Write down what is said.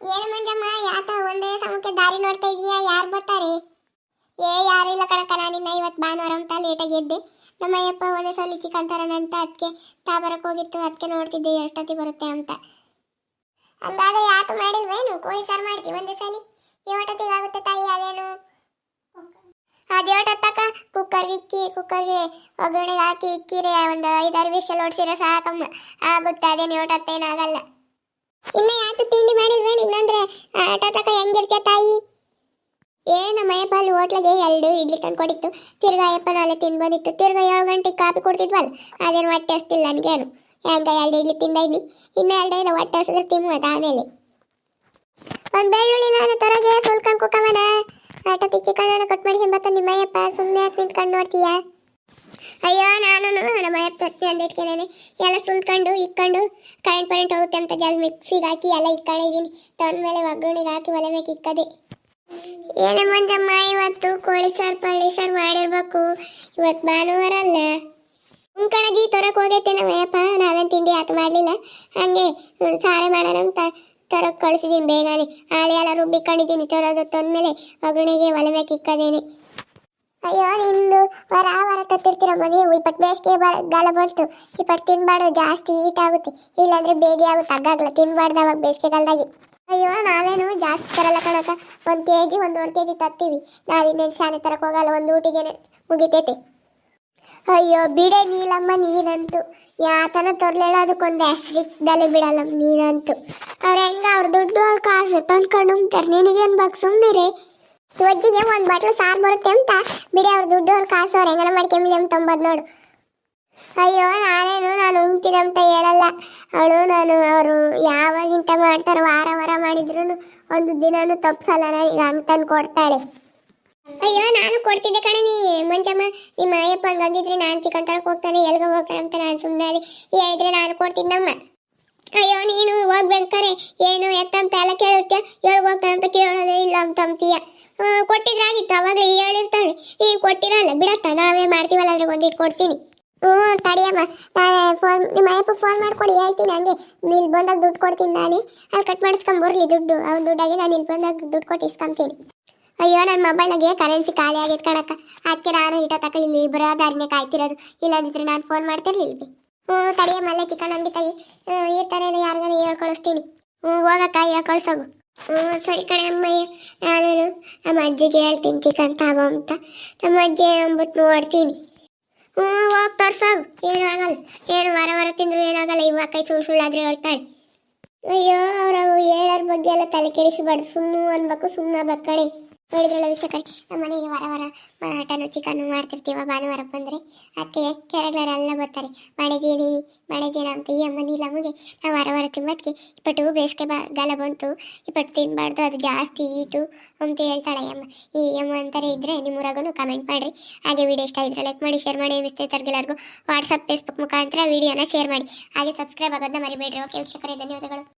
ಏನು ಮಂಜಮ್ಮ, ಯಾಕ ಒಂದೇ ಸಮಕ್ಕೆ ದಾರಿ ನೋಡ್ತಾ ಇದೀಯಾ? ಯಾರು ಬರ್ತಾರೆ? ಏ, ಯಾರು ಇಲ್ಲ ಕಣಕ್ಕ ನಾನಿನ್ನ ಇವತ್ತು ಭಾನುವಾರ ಅಂತ ಲೇಟಾಗಿ ಎದ್ದೆ. ನಮ್ಮ ಅಯ್ಯಪ್ಪ ಒಂದೇ ಸಲ ಚಿಕನ್ ತರೋಣಂತ ಅದಕ್ಕೆ ತಾಬರಕ್ಕೆ ಹೋಗಿತ್ತು ಅದಕ್ಕೆ ನೋಡ್ತಿದ್ದೆ ಎಷ್ಟೊತ್ತಿ ಬರುತ್ತೆ ಅಂತ. ಹಂಗಾಗ ಯಾಕೆ ಮಾಡಿಲ್ವೇನು? ಕೋಳಿ ಸಾರು ಮಾಡ್ತೀವಿ ಒಂದೇ ಸಲ? ಏಟೊತ್ತಿಗೆ ಆಗುತ್ತೆ ತಾಯಿ ಅದೇನು? ಅದೇಟತ್ತಕ್ಕ ಕುಕ್ಕರ್ಗೆ ಇಕ್ಕಿ, ಕುಕ್ಕರ್ಗೆ ಒಗ್ಗರಣೆಗೆ ಹಾಕಿ, ಇಕ್ಕಿರಿ, ಒಂದು ಐದಾರು ವಿಷಲ್ ಹೊಡ್ಸಿದ್ರೆ ಸಾಕಮ್ಮ. ಆಗುತ್ತೆ, ಅದೇನು ಏಟತ್ತೇನಾಗಲ್ಲ ಇನ್ನ ಯಾಕೆ ತಿಂಡಿ ಮಾಡಿಲ್ವೇನು ಇನ್ನಂದ್ರೆ ಆಟೋತಕ ಹೆಂಗಿರ್ತೀಯ ತಾಯಿ ಏ ನಮ್ಮ ಅಯ್ಯಪ್ಪ ಅಲ್ಲಿ ಹೋಟ್ಲಿಗೆ ಎರಡು ಇಡ್ಲಿ ತಂದ್ಕೊಟ್ಟಿತ್ತು ತಿರ್ಗಾ ಅಯ್ಯಪ್ಪನ ಅಲ್ಲೇ ತಿನ್ಬೋದಿತ್ತು ತಿರ್ಗಾ ಏಳು ಗಂಟೆಗೆ ಕಾಫಿ ಕೊಡ್ತಿದ್ವಲ್ಲ, ಅದೇನು ಹೊಟ್ಟೆ ಹಸ್ತಿಲ್ಲ ನನಗೇನು. ಹೆಂಗ ಎರಡು ಇಡ್ಲಿ ತಿಂದೈನಿ. ಇನ್ನು ಎರಡೈದು ಹೊಟ್ಟೆ ಹಸಿದ್ರೆ ತಿನ್ನುವುದು ಆಮೇಲೆ. ಒಂದು ಬೆಳ್ಳುಳ್ಳಿ ತರಗೆ ಸುಲ್ಕೊಂಡು ಕುಕ್ಕವನ. ಆಟೋ ಚಿಕನ್ ಕಟ್ ಮಾಡಿ ಹಿಂಬತ್ತ ನಿಮ್ಮ ಅಯ್ಯಪ್ಪ ಸುಮ್ಮನೆ ಯಾಕೆ ನಿಂತ್ಕೊಂಡು ನೋಡ್ತೀಯಾ? ಅಯ್ಯೋ, ನಾನು ನಮ್ಮ ಚಟ್ನಿ ಅಂತ ಇಟ್ಕೊಂಡೇನೆ ಎಲ್ಲ ಸುಲ್ಕೊಂಡು ಇಕ್ಕೊಂಡು ಕರೆಂಟ್ ಪರೆಂಟ್ ಹೋಗುತ್ತೆ ಅಂತ ಜಲ್ ಮಿಕ್ಸಿಗೆ ಹಾಕಿ, ಎಲ್ಲ ಇಕ್ಕೊಂಡಿದ್ದೀನಿ ತಂದ್ಮೇಲೆ ಒಗ್ಗರಣೆಗೆ ಹಾಕಿ ಒಲೆ ಮೇಲೆ ಇಕ್ಕದೆ. ಏನೇ ಮಂಜಮ್ಮ, ಇವತ್ತು ಕೋಳಿ ಸಾರು, ಪಳ್ಳಿ ಸಾರು ಮಾಡಿರ್ಬೇಕು. ಇವತ್ತು ಭಾನುವಾರ ಅಲ್ಲ. ಉಂಕಣಜಿ ಕಣಜಿ ತರಕ್ ಹೋಗೈತೆ ನಮ್ಮ ಅಯ್ಯಪ್ಪ. ನಾವೇನು ತಿಂಡಿ ಆತು ಮಾಡಲಿಲ್ಲ. ಹಾಗೆ ಸಾರೆ ಮಾಡೋಣ ಅಂತ ತರಕ್ ಕಳಿಸಿದ್ದೀನಿ ಬೇಗನೆ. ಹಾಳೆ ಎಲ್ಲ ರುಬ್ಬಿಕೊಂಡಿದ್ದೀನಿ ತರೋದು ತಂದ್ಮೇಲೆ ಒಗ್ಗರಣೆಗೆ ಒಲೆ ಮೇಲೆ ಇಕ್ಕದೇನೆ. ಅಯ್ಯೋ, ನಿಂದು ವರ ವರ ಕತ್ತಿರ್ತೀರಮ್ಮ ಮನೆ ಇಪ್ಪತ್ತು ಬೇಸಿಗೆ ಗಾಲ ಬಂತು. ಇಪ್ಪತ್ತು ತಿನ್ಬಾರ್ದು, ಜಾಸ್ತಿ ಹೀಟ್ ಆಗುತ್ತೆ. ಇಲ್ಲಾಂದ್ರೆ ಬೇದಿ ಆಗುತ್ತೆ ಹಗ್ಗಾಗಲ್ಲ ತಿನ್ಬಾರ್ದು ಅವಾಗ ಬೇಸಿಗೆಗಾಲದಾಗಿ ಅಯ್ಯೋ, ನಾವೇನು ಜಾಸ್ತಿ ತರಲ್ಲ ಕಣಕ ಒಂದು ಕೆ ಜಿ ಒಂದೂವರೆ ಕೆ ಜಿ ತತ್ತೀವಿ. ನಾವಿನ್ನೇನು ಶಾನೆ ತರಕ್ಕೆ ಹೋಗಲ್ಲ, ಒಂದು ಊಟಿಗೆ ಮುಗಿತೈತೆ. ಅಯ್ಯೋ, ಬಿಡೆ ನೀಲಮ್ಮ ನೀನಂತೂ. ಯಾತನ ತರ್ಲೇಳ ಅದಕ್ಕೊಂದು ಹೆಸ್ರಿಕ್ದಲ್ಲೇ ಬಿಡಲ್ಲ ನೀನಂತೂ. ಅವ್ರು ಹೆಂಗ, ಅವ್ರ ದುಡ್ಡು ಅವ್ರ ಕಾಸು ತಂದ್ಕೊಂಡು ನಿನಗೇನು ಬಾಕ್ ಸುಮ್ಮನಿರಿ ಒಜ್ಜಿಗೆ ಒಂದು ಬಾಟ್ಲು ಸಾರು ಬರುತ್ತೆ ಅಂತ. ಬಿಡಿ ಅವ್ರ ದುಡ್ಡು ಅವ್ರ ಕಾಸು ಅವ್ರು ಹೆಂಗನ ಮಾಡ್ಕೊಂಬಿಡಿ ಅಂತ ತಂಬದ್ ನೋಡು. ಅಯ್ಯೋ, ನಾನೇನು ನಾನು ಉಣ್ತೀನಿ ಅಂತ ಹೇಳಲ್ಲ. ಅವಳು ನಾನು, ಅವರು ಯಾವಾಗಿಂತ ಮಾಡ್ತಾರೋ ವಾರ ವಾರ ಮಾಡಿದ್ರು ಒಂದು ದಿನನೂ ತಪ್ಸಲ್ಲ ನನಗೆ ಅಂತಂದು ಕೊಡ್ತಾಳೆ. ಅಯ್ಯೋ, ನಾನು ಕೊಡ್ತಿದ್ದೆ ಕಣೆ ನೀ. ಮಂಜಮ್ಮ, ನಿಮ್ಮ ಅಯ್ಯಪ್ಪ ಹಂಗಂದಿದ್ರೆ ನಾನು ಚಿಕನ್ ಹೋಗ್ತಾನೆ, ಎಲ್ಗ ಹೋಗ್ತಾನೆ ಅಂತ ನಾನು ಸುಮ್ಮನೆ ಹೇಳಿದ್ರೆ ನಾನು ಕೊಡ್ತಿದ್ದಮ್ಮ ಅಯ್ಯೋ, ನೀನು ಹೋಗ್ಬೇಕಾರೆ ಏನು ಎತ್ತಂತ ಎಲ್ಲ ಕೇಳುತ್ತೆ ಎಲ್ಗ ಅಂತ ಕೇಳೋದೇ ಇಲ್ಲ ಅಂತ ಅಂತೀಯ. ಕೊಟ್ಟಿದ್ರಾಗಿತ್ತು ಅವಾಗಲೇ ಹೇಳಿರ್ತಾಳೆ ಈಗ ಕೊಟ್ಟಿರಲ್ಲ, ಬಿಡತ್ತ, ನಾವೇ ಮಾಡ್ತೀವಲ್ಲ ಅದ್ರಾಗ ಒಂದಿಟ್ಟು ಕೊಡ್ತೀನಿ. ಹ್ಞೂ ತಡಿಯಮ್ಮ ನಾನು ಫೋನ್ ನಿಮ್ಮ ಅಯ್ಯಪ್ಪ ಫೋನ್ ಮಾಡ್ಕೊಡಿ, ಹೇಳ್ತೀನಿ ಹಂಗೆ. ಇಲ್ಲಿ ಬಂದಾಗ ದುಡ್ಡು ಕೊಡ್ತೀನಿ ನಾನೇ. ಅಲ್ಲಿ ಕಟ್ ಮಾಡಿಸ್ಕೊಂಬರ್ಲಿ ದುಡ್ಡು, ಅವ್ನ ದುಡ್ಡಾಗಿ ನಾನು ಇಲ್ಲಿ ಬಂದಾಗ ದುಡ್ಡು ಕೊಟ್ಟು ಇಸ್ಕೊಂತೀನಿ ಅಯ್ಯೋ ನನ್ನ ಮೊಬೈಲಾಗೆ ಕರೆನ್ಸಿ ಖಾಲಿ ಆಗಿತ್ತು ಕಣಕ್ಕ ಅದಕ್ಕೆ ನಾನು ಇಟ್ಟ ತಕ ಇಲ್ಲಿ ಬರೋದಾರಿನೇ ಕಾಯ್ತಿರೋದು. ಇಲ್ಲದಿದ್ರೆ ನಾನು ಫೋನ್ ಮಾಡ್ತಿರ್ಲಿಲ್ಲ ಹ್ಞೂ ತಡಿಯಮ್ಮ ಅಲ್ಲೇ ಚಿಕನ್ ಅಂಗಡಿ ತಾಯಿ ಇರ್ತಾರೇನೋ ಯಾರಿಗಾನ ಹೇಳ್ಕೊಳಿಸ್ತೀನಿ. ಹ್ಞೂ ಹೋಗಕ್ಕ ಹೇಳ್ ಕಳ್ಸೋಗು ಹ್ಞೂ ಸರಿ ಕಣೆ ಅಮ್ಮಯ್ಯ ನಾನು ನಮ್ಮ ಅಜ್ಜಿಗೆ ಹೇಳ್ತೀನಿ ಚಿಕನ್ ತಾಬ ಅಂತ. ನಮ್ಮ ಅಜ್ಜಿ ಅಂಬತ್ತು ನೋಡ್ತೀನಿ. ಹ್ಞೂ ಹೋಗಿ ತೋರ್ಸೋಗು ಏನೂ ಆಗಲ್ಲ. ಏನು ವಾರ ವಾರ ತಿಂದ್ರು ಏನಾಗಲ್ಲ ಇವಾಗ ಕೈ ಸುಳ್ಳು ಸುಳ್ಳಾದ್ರೆ ಹೇಳ್ತಾಳೆ. ಅಯ್ಯೋ, ಅವ್ರು ಹೇಳೋರ ಬಗ್ಗೆ ಎಲ್ಲ ತಲೆ ಕೆಡಿಸಬಾರ್ದು. ಸುಮ್ಮನೆ ಅನ್ಬೇಕು ಸುಮ್ಮನೆ ಬಕ್ಕಣೆ ನೋಡಿದ್ರಲ್ಲ ವೀಕ್ಷಕರೇ, ನಮ್ಮ ಮನೆಗೆ ವಾರ ವಾರ ಮಟನ್ ಚಿಕನ್ ಮಾಡ್ತಿರ್ತೀವ ಭಾನುವಾರ ಬಂದರೆ. ಅದಕ್ಕೆ ಕೆರಗಳೆಲ್ಲ ಬರ್ತಾರೆ ಮಳೆಜೇನಿ ಮಳೆಜೇನ ಅಂತ. ಈ ಅಮ್ಮ ನೀಲಮ್ಮಗೆ ನಾವು ವಾರ ವಾರ ತಿನ್ನೋದಕ್ಕೆ ಇಪ್ಪಟ್ಟು ಬೇಸಿಗೆ ಬ, ಗಾಲ ಬಂತು, ಇಪ್ಪಟ್ಟು ತಿನ್ನಬಾರ್ದು ಅದು ಜಾಸ್ತಿ ಈಟು ಅಂತ ಹೇಳ್ತಾಳೆ ಅಮ್ಮ. ಈ ಅಮ್ಮ ಅಂತಾರೆ ಇದ್ದರೆ ನಿಮ್ಮೂರಾಗೂ ಕಮೆಂಟ್ ಮಾಡಿರಿ. ಹಾಗೆ ವಿಡಿಯೋ ಇಷ್ಟ ಇದ್ರೆ ಲೈಕ್ ಮಾಡಿ ಶೇರ್ ಮಾಡಿ ಮಿಸ್ಟೇತರ್ಗೆಲ್ಲರಿಗೂ ವಾಟ್ಸಪ್ ಫೇಸ್ಬುಕ್ ಮುಖಾಂತರ ವಿಡಿಯೋನ ಶೇರ್ ಮಾಡಿ. ಹಾಗೆ ಸಬ್ಸ್ಕ್ರೈಬ್ ಆಗೋದನ್ನ ಮರಿಬೇಡ್ರಿ. ಓಕೆ ವೀಕ್ಷಕರೇ, ಧನ್ಯವಾದಗಳು.